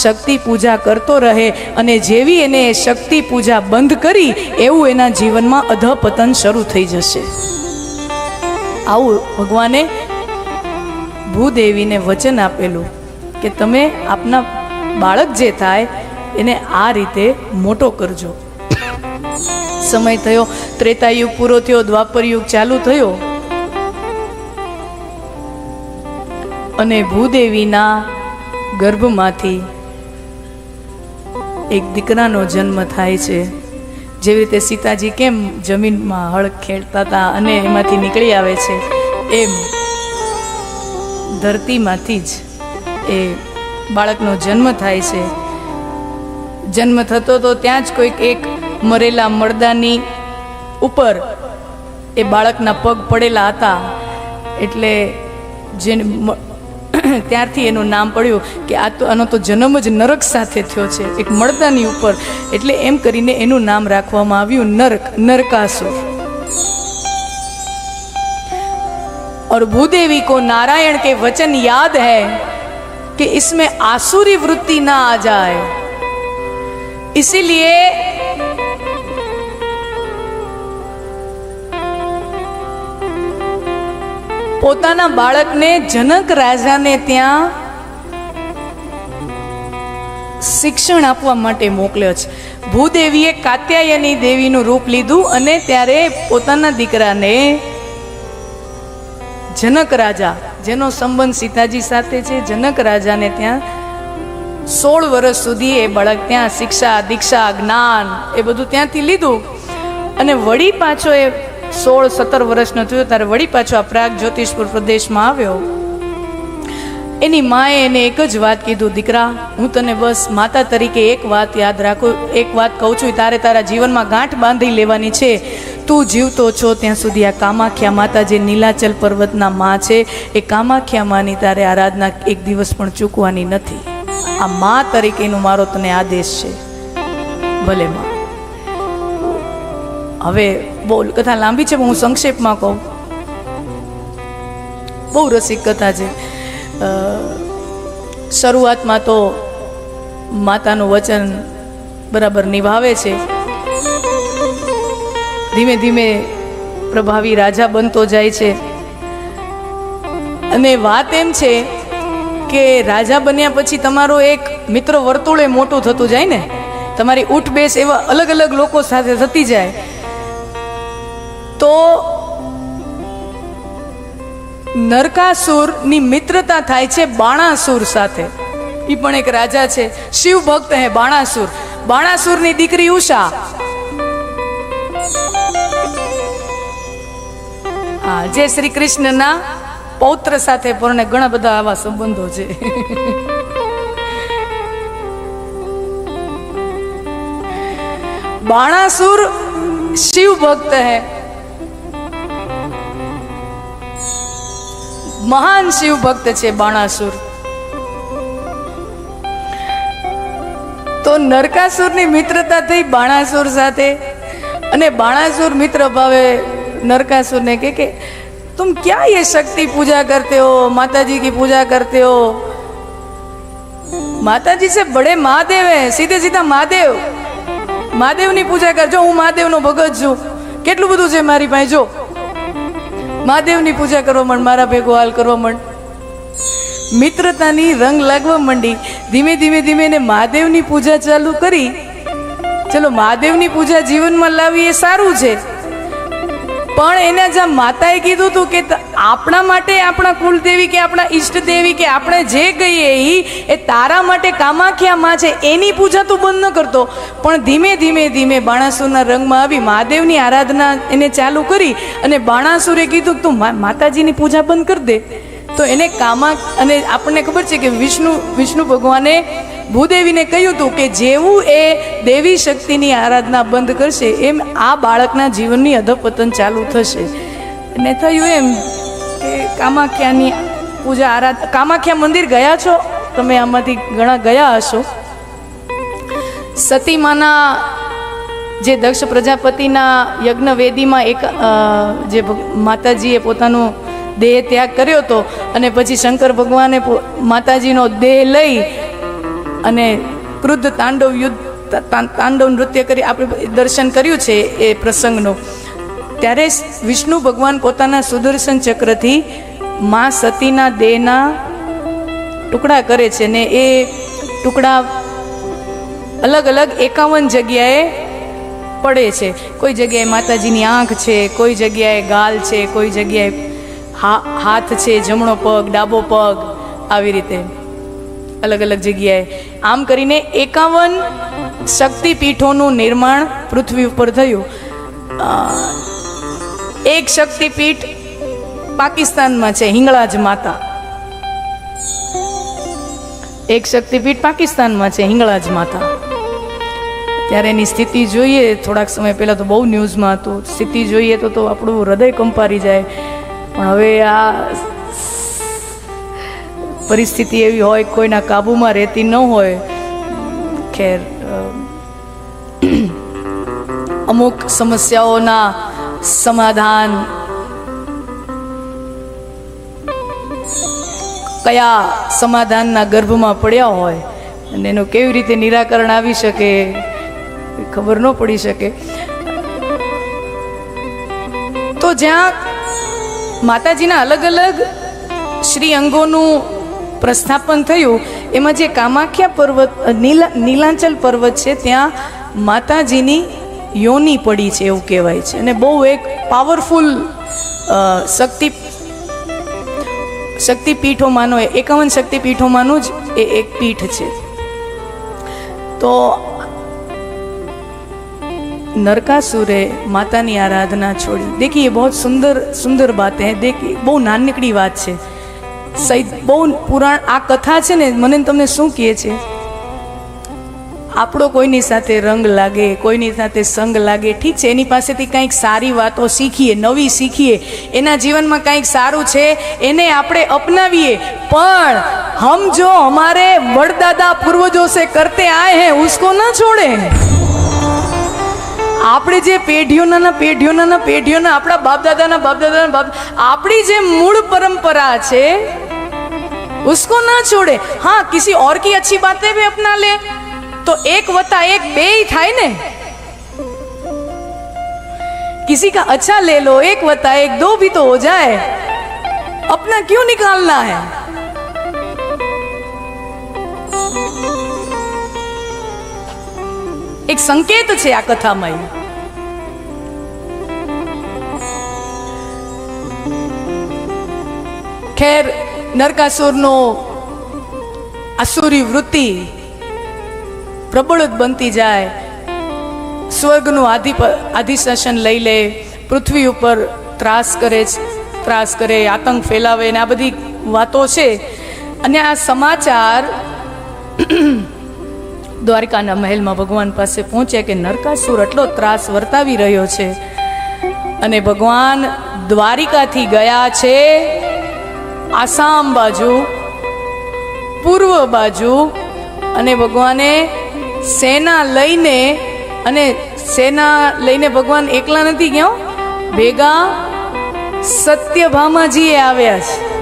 શક્તિ પૂજા કરતો રહે અને જેવી એને શક્તિ પૂજા બંધ કરી, એવું એના જીવનમાં અધપતન શરૂ થઈ જશે. આવું ભગવાને ભૂદેવીને વચન આપેલું કે તમે આપના બાળક જે થાય, એને આ રીતે મોટો કરજો. સમય થયો, ત્રેતાયુગ પૂરો થયો, દ્વાપર યુગ ચાલુ થયો. અને ભૂદેવીના ગર્ભમાંથી એક દીકરાનો જન્મ થાય છે. જેવી રીતે સીતાજી કેમ જમીનમાં હળ ખેડતા હતા અને એમાંથી નીકળી આવે છે, એમ ધરતીમાંથી જ એ બાળકનો જન્મ થાય છે. જન્મ થતો તો ત્યાં જ કોઈક એક મરેલા મરદાની ઉપર એ બાળકના પગ પડેલા હતા. એટલે જેને ત્યારથી એનું નામ પડ્યું કે આ તો આનો તો જન્મ જ નરક સાથે થયો છે એક મળદાની ઉપર એટલે એમ કરીને એનું નામ રાખવામાં આવ્યું નરક નરકાસુર और भूदेवी को नारायण के वचन याद है कि इसमें आसुरी वृत्ति ना आ जाए इसीलिए પોતાના બાળકને જનક રાજાને ત્યાં શિક્ષણ આપવા માટે મોકલ્યો છે. ભૂદેવીએ કાત્યાયની દેવીનું રૂપ લીધું અને ત્યારે પોતાના દીકરાને જનક રાજા, જેનો સંબંધ સીતાજી સાથે છે, જનક રાજાને ત્યાં સોળ વર્ષ સુધી એ બાળક ત્યાં શિક્ષા, દીક્ષા, જ્ઞાન એ બધું ત્યાંથી લીધું. અને વળી પાછો એ સોળ, સત્તર વર્ષનો થયો, ત્યારે વળી પાછો આ પ્રાગ જ્યોતિષપુર પ્રદેશમાં આવ્યો. એની માએ એને એક જ વાત કીધું, દીકરા, હું તને બસ માતા તરીકે એક વાત યાદ રાખું, એક વાત કહું છું તારે તારા જીવનમાં ગાંઠ બાંધી લેવાની છે. તું જીવતો છો ત્યાં સુધી આ કામાખ્યા માતા જે નીલાચલ પર્વતના માં છે, એ કામાખ્યા માની તારે આરાધના એક દિવસ પણ ચૂકવાની નથી. આ મા તરીકેનો મારો તને આદેશ છે. ભલે માં. હવે બહુ કથા લાંબી છે હું સંક્ષેપમાં કહું. બહુ રસિક કથા છે. શરૂઆતમાં તો માતાનું વચન બરાબર નિભાવે છે. ધીમે ધીમે પ્રભાવી રાજા બનતો જાય છે. અને વાત એમ છે કે રાજા બન્યા પછી તમારો એક મિત્ર વર્તુળે મોટું થતું જાય ને? તમારી ઉઠ બેસ એવા અલગ અલગ લોકો સાથે થતી જાય. તો નરકાસુરની મિત્રતા થાય છે બાણાસુર સાથે. એ પણ એક રાજા છે. શિવ ભક્ત હે બાણાસુર. બાણાસુરની દીકરી ઉષા. હા જે શ્રી કૃષ્ણના પૌત્ર સાથે પણ ઘણા બધા આવા સંબંધો છે. બાણાસુર શિવ ભક્ત હે. મહાન શિવ ભક્ત છે બાણાસુર. તો નરકાસુરની મિત્રતા થઈ બાણાસુર સાથે અને બાણાસુર મિત્ર ભાવે નરકાસુરને કે કે, તુમ ક્યાં એ શક્તિ પૂજા કરતે હો? માતાજી કી પૂજા કરતે હો? માતાજી છે બડે મહાદેવ હે, સીધે સીધા મહાદેવ. મહાદેવની પૂજા કરજો, હું મહાદેવનો ભગત છું. કેટલું બધું છે મારી પાસે, જો. મહાદેવની પૂજા કરવા માંડ, મારા ભેગો હાલ કરવા માંડ. મિત્રતાની રંગ લાગવા માંડી, ધીમે ધીમે ધીમે એને મહાદેવની પૂજા ચાલુ કરી. ચલો, મહાદેવની પૂજા જીવનમાં લાવી એ સારું છે. પણ એને જ્યાં માતાએ કીધું હતું કે આપણા માટે આપણા કુલદેવી કે આપણા ઈષ્ટદેવી કે આપણે જે કહીએ એ એ તારા માટે કામાખ્યા માં છે, એની પૂજા તું બંધ ન કરતો. પણ ધીમે ધીમે ધીમે બાણાસુરના રંગમાં આવી મહાદેવની આરાધના એને ચાલુ કરી અને બાણાસુરે કીધું તું માતાજીની પૂજા બંધ કરી દે. તો એને કામા અને આપણને ખબર છે કે વિષ્ણુ વિષ્ણુ ભગવાને ભૂદેવીને કહ્યું હતું કે જેવું એ દેવી શક્તિની આરાધના બંધ કરશે, એમ આ બાળકના જીવનની અધપતન ચાલુ થશે. અને થયું એમ કે કામાખ્યાની પૂજા આરાધના કામાખ્યા મંદિર ગયા છો? તમે આમાંથી ઘણા ગયા હશો. સતીમાના જે દક્ષ પ્રજાપતિના યજ્ઞ વેદીમાં એક જે માતાજીએ પોતાનો દેહ ત્યાગ કર્યો હતો અને પછી શંકર ભગવાને માતાજીનો દેહ લઈ અને ક્રુદ્ધ તાંડવ યુદ્ધ તાંડવ નૃત્ય કરી આપણે દર્શન કર્યું છે એ પ્રસંગનું. ત્યારે વિષ્ણુ ભગવાન પોતાના સુદર્શન ચક્રથી મા સતીના દેહના ટુકડા કરે છે ને એ ટુકડા અલગ અલગ એકાવન જગ્યાએ પડે છે. કોઈ જગ્યાએ માતાજીની આંખ છે, કોઈ જગ્યાએ ગાલ છે, કોઈ જગ્યાએ હાથ છે, જમણો પગ, ડાબો પગ, આવી રીતે. અલગ અલગ જગ્યાએ આમ કરીને એકાવન શક્તિપીઠોનું નિર્માણ પૃથ્વી ઉપર થયું. એક શક્તિપીઠ પાકિસ્તાનમાં છે, હિંગળાજ માતા. એક શક્તિપીઠ પાકિસ્તાનમાં છે, હિંગળાજ માતા. ત્યારે એની સ્થિતિ જોઈએ, થોડાક સમય પહેલાં તો બહુ ન્યૂઝમાં હતું. સ્થિતિ જોઈએ તો તો આપણું હૃદય કંપારી જાય. પણ હવે આ પરિસ્થિતિ એવી હોય, કોઈના કાબૂમાં રહેતી ન હોય, ખેર અમુક સમસ્યાઓના સમાધાન. કયા સમાધાનના ગર્ભમાં પડ્યા હોય અને એનું કેવી રીતે નિરાકરણ આવી શકે ખબર ન પડી શકે. તો જ્યાં માતાજીના અલગ અલગ શ્રી અંગોનું પ્રસ્થાપન થયું. એમાં જે કામાખ્યા પર્વત નીલા, નીલાંચલ પર્વત છે, ત્યાં માતાજીની યોની પડી છે એવું કહેવાય છે. અને બહુ એક પાવરફુલ શક્તિ, શક્તિપીઠોમાંનો એકાવન શક્તિપીઠોમાંનું જ એ એક પીઠ છે. તો નરકાસુરે માતાની આરાધના છોડી. દેખી એ બહુ સુંદર સુંદર બાત હે. દેખી બહુ નાનકડી વાત છે. સહિત બહુ પુરાણ આ કથા છે ને, મને તમને શું કહે છે? આપણો કોઈની સાથે રંગ લાગે, કોઈની સાથે સંગ લાગે, ઠીક છે, એની પાસેથી કંઈક સારી વાતો શીખીએ, નવી શીખીએ, એના જીવનમાં કંઈક સારું છે, એને આપણે અપનાવીએ, પણ હમ જો અમારે વડદાદા પૂર્વજો સે કરતે આય હે, ઉસકો ન છોડે. આપણે જે પેઢીઓના પેઢીઓના પેઢીઓના, આપણા બાપદાદાના દાદાના બાપ, આપણી જે મૂળ પરંપરા છે उसको ना छोड़े हाँ किसी और की अच्छी बातें भी अपना ले तो एक वता एक बे ही થાય ને किसी का अच्छा ले लो एक वता एक दो भी तो हो जाए अपना क्यों निकालना है એક સંકેત છે આ કથામાં ખેર નરકાસુરનો આસુરી વૃત્તિ પ્રબળ બનતી જાય સ્વર્ગનું આધિપ આધિશાસન લઈ લે પૃથ્વી ઉપર ત્રાસ કરે ત્રાસ કરે આતંક ફેલાવે ને આ બધી વાતો છે અને આ સમાચાર દ્વારિકાના મહેલમાં ભગવાન પાસે પહોંચ્યા કે નરકાસુર એટલો ત્રાસ વર્તાવી રહ્યો છે અને ભગવાન દ્વારિકાથી ગયા છે આસામ બાજુ, પૂર્વ બાજુ અને ભગવાને સેના લઈને અને સેના લઈને ભગવાન એકલા નથી ગયો, ભેગા સત્યભામાજીએ આવ્યા છે.